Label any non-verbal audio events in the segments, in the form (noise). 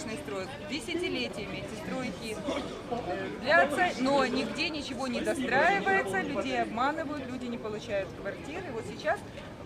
различных строек. Десятилетиями эти стройки э, длятся, но нигде ничего не достраивается, людей обманывают, люди не получают квартиры. Вот сейчас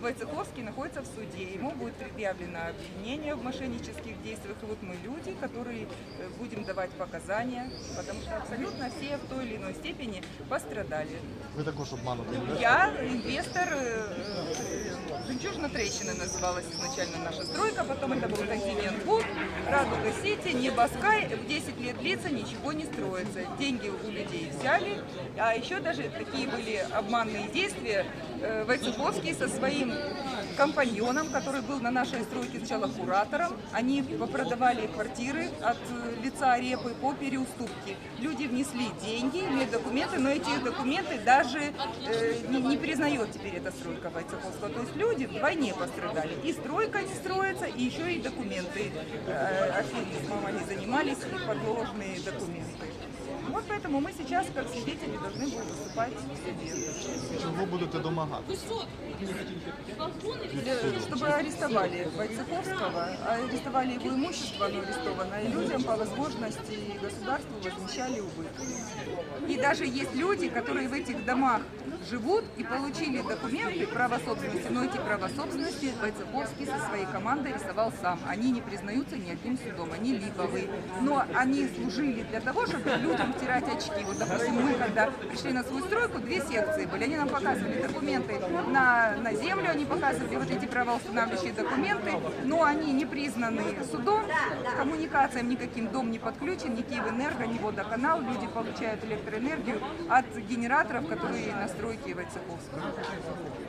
Войцеховский находится в суде, ему будет предъявлено обвинение в мошеннических действиях. И вот мы люди, которые э, будем давать показания, потому что абсолютно все в той или иной степени пострадали. Ви також обманутий. да? Я инвестор, э, э, Жемчужина трещина называлась изначально наша стройка, потом это был континент Буд, Радуга Сити, Небоскай, в 10 лет длится, ничего не строится. Деньги у людей взяли, а еще даже такие были обманные действия. Войцеховский со своим компаньоном, который был на нашей стройке сначала куратором, они продавали квартиры от э, лица Репы по переуступке. Люди внесли деньги, имеют документы, но эти документы даже э, не, не признает теперь эта стройка Войцеховского. То есть люди вдвойне пострадали. И стройка не строится, и еще и документы. Э, аферизмом они занимались, и подложные документы. Вот поэтому мы сейчас, как свидетели, должны будем выступать в суде. Чого будете домагатися? Для- чтобы арестовали Войцеховского, арестовали его имущество, оно арестовано, и людям по возможности государству возмещали убытки. И даже есть люди, которые в этих домах живут и получили документы права собственности, но эти права собственности Войцеховский со своей командой рисовал сам. Они не признаются ни одним судом, они липовые. Но они служили для того, чтобы людям втирать очки. Вот, допустим, мы, когда пришли на свою стройку, две секции были. Они нам показывали документы на, на землю, они показывали вот эти правоустанавливающие документы, но они не признаны судом, коммуникациям никаким дом не подключен, ни Киевэнерго, ни водоканал. Люди получают электроэнергию от генераторов, которые на стройке Войцеховского.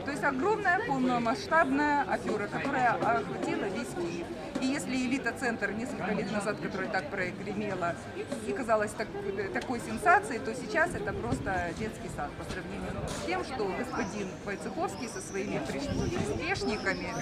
То есть огромная полномасштабная афера, которая охватила весь Киев. И если элита-центр несколько лет назад, которая так прогремела и казалась так- такой сенсацией, то сейчас это просто детский сад по сравнению с тем, что господин Войцеховский со своими приспешниками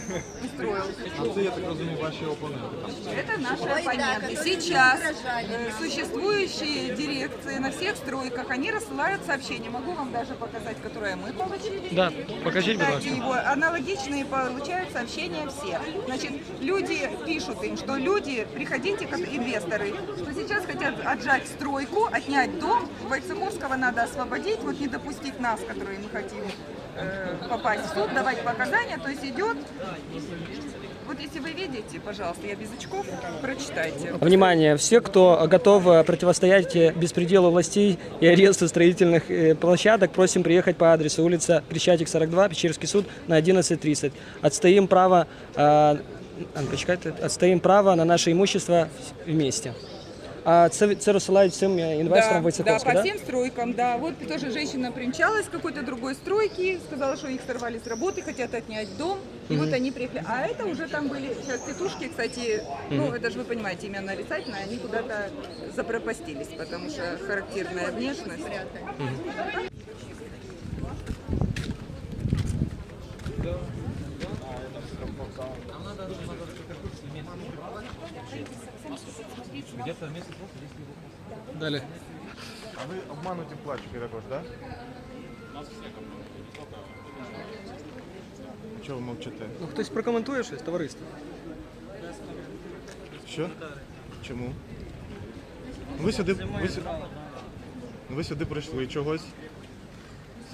устроил. А це, я так розумію, ваші опоненти. там. Это наши оппоненты. Сейчас э, существующие дирекции на всех стройках, они рассылают сообщения. Могу вам даже показать, которое мы получили. Да, Кстати, ласка. его аналогичные получают сообщения все. Значит, люди пишут им, что люди, приходите как инвесторы, что сейчас хотят отжать стройку, отнять дом, Войцеховского надо освободить, вот не допустить нас, которые мы хотим э, попасть в суд, давать показания, то есть идет вот если вы видите, пожалуйста, я без очков, прочитайте. Внимание, все, кто готов э, противостоять э, беспределу властей и аресту строительных э, площадок, просим приехать по адресу улица Крещатик, 42, Печерский суд на 11.30. Отстоим право, э, Анна, почекайте, отстоим право на наше имущество вместе. А це, це розсилають всім е, інвесторам да, да, Войцеховського, по да? всем стройкам, да. Вот тоже женщина примчалась с какой-то другой стройки, сказала, что их сорвали с работы, хотят отнять дом. И вот они приехали. А это уже там были сейчас тетушки, кстати, ну, это же вы понимаете, имя нарицательное, они куда-то запропастились, потому что характерная внешность. Далі. А ви обмануті плачки також, так? Чого ви мовчите? Ну, хтось прокоментує щось, товариство? Що? Чому? Ви сюди, ви, сюди, ви сюди прийшли чогось?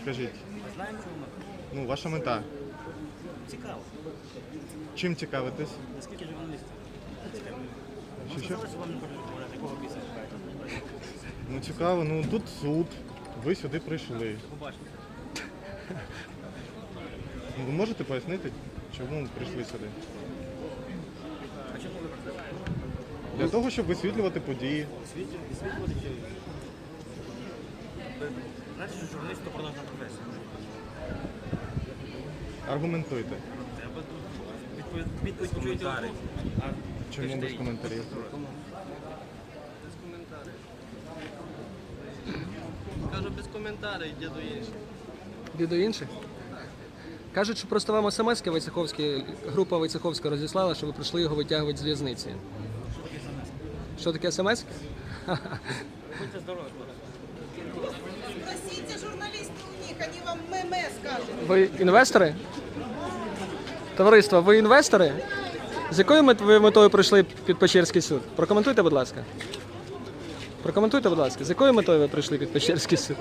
Скажіть. Ну, ваша мета. Цікаво. Чим цікавитесь? Наскільки? Що, що? Сказали, що вам не хочуть говорити, якого шукаєте? Ну цікаво, ну тут суд. Ви сюди прийшли. Ну, Ви можете пояснити, чому прийшли сюди? А чому ви про? Для того, щоб висвітлювати події. Знаєте, що журналіст – то продажна професія. Аргументуйте. Треба відповідь почуєте отут. А Чому без коментарів? Кажу без коментарів, йде до інших. Йди до інших. Кажуть, що просто вам смс Войцеховський, група Войцеховська розіслала, що ви прийшли його витягувати з в'язниці. Що таке смс? будьте здорові, хлопці. Спросите журналисты у них, они вам мeme скажут. Ви інвестори? Товариство, ви інвестори? З якою ви метою прийшли під Печерський суд? Прокоментуйте, будь ласка. Прокоментуйте, будь ласка, з якою метою ви прийшли під Печерський суд?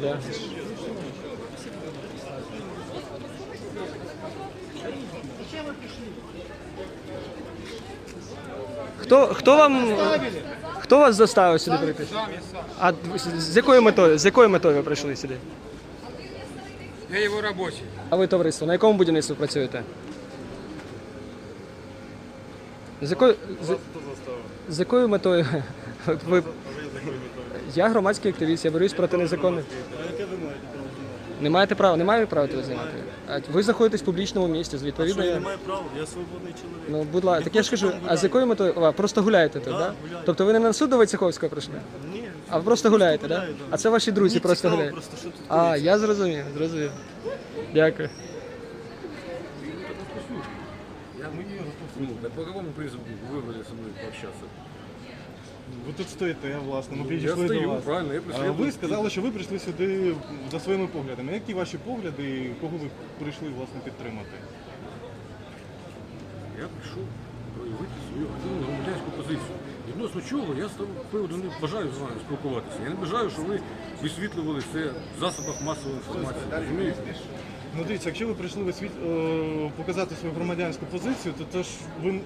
Да. Хто, хто вам. Хто вас заставив сюди прийти? А з якою метою? З якою метою ви прийшли сюди? Я его рабочий. А ви товариство, на якому будівництві працюєте? З якою, з, з якою метою (laughs) От ви... Я громадський активіст, я борюсь проти незаконних. Не маєте права, не маєте права тебе знімати. А ви знаходитесь в публічному місці, відповідно. Що я не маю права, я свободний чоловік. Ну, будь ласка, так я ж кажу, а з якою метою? А, просто гуляєте тут, так? Тобто ви не на суд до Войцеховського прийшли? А ви просто гуляєте, так? да. А це ваші друзі мені просто цікаво гуляють. просто, що тут А, я зрозумів, зрозумів. Дякую. Ну, да по какому призыву выбрали со мной пообщаться? Ви тут стоїте, я власне. Ми Ну, підійшли я до стою, вас. правильно, я А ви сказали, що ви прийшли сюди за своїми поглядами. Які ваші погляди і кого ви прийшли власне підтримати? Я прийшов проявити свою активну громадянську позицію. Відносно чого я з того приводу не бажаю з вами спілкуватися. Я не бажаю, щоб ви висвітлювали це в засобах масової інформації. Розумієте? Ну дивіться, якщо ви прийшли висвіт... е, показати свою громадянську позицію, то це ж ви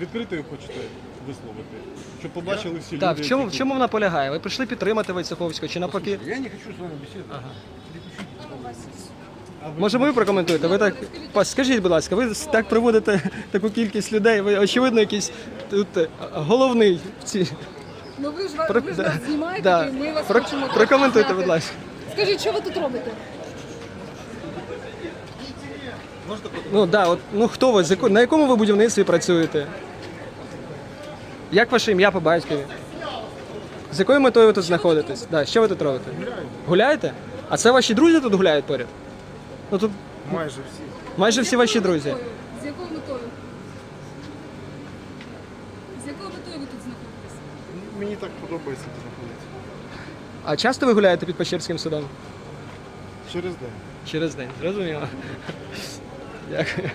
відкрито її хочете висловити, щоб побачили всі Так, люди. в чому, в які чому вона полягає? Ви прийшли підтримати Войцеховського чи навпаки? Я не хочу з вами бесідувати. Може, ви прокоментуєте? Ви так скажіть, будь ласка, ви так приводите (laughs) таку кількість людей. Ви очевидно якийсь тут е, головний в цій. Ну ви ж, Про- ви ж да. нас знімаєте, Да. і ми вас Про- хочемо Прокоментуйте, зняти. будь ласка. Скажіть, що ви тут робите? Ну да, от ну хто ви? з яко- На якому ви будівництві працюєте? Як ваше ім'я по батькові? З якою метою ви тут знаходитесь? Да, що ви тут робите? Гуляєте? А це ваші друзі тут гуляють поряд? Ну тут майже всі. майже всі ваші друзі. З якою метою? З якою метою ви тут знаходитесь? Мені так подобається тут знаходитися. А часто ви гуляєте під Печерським судом? Через день. Через день, зрозуміло. Дякую.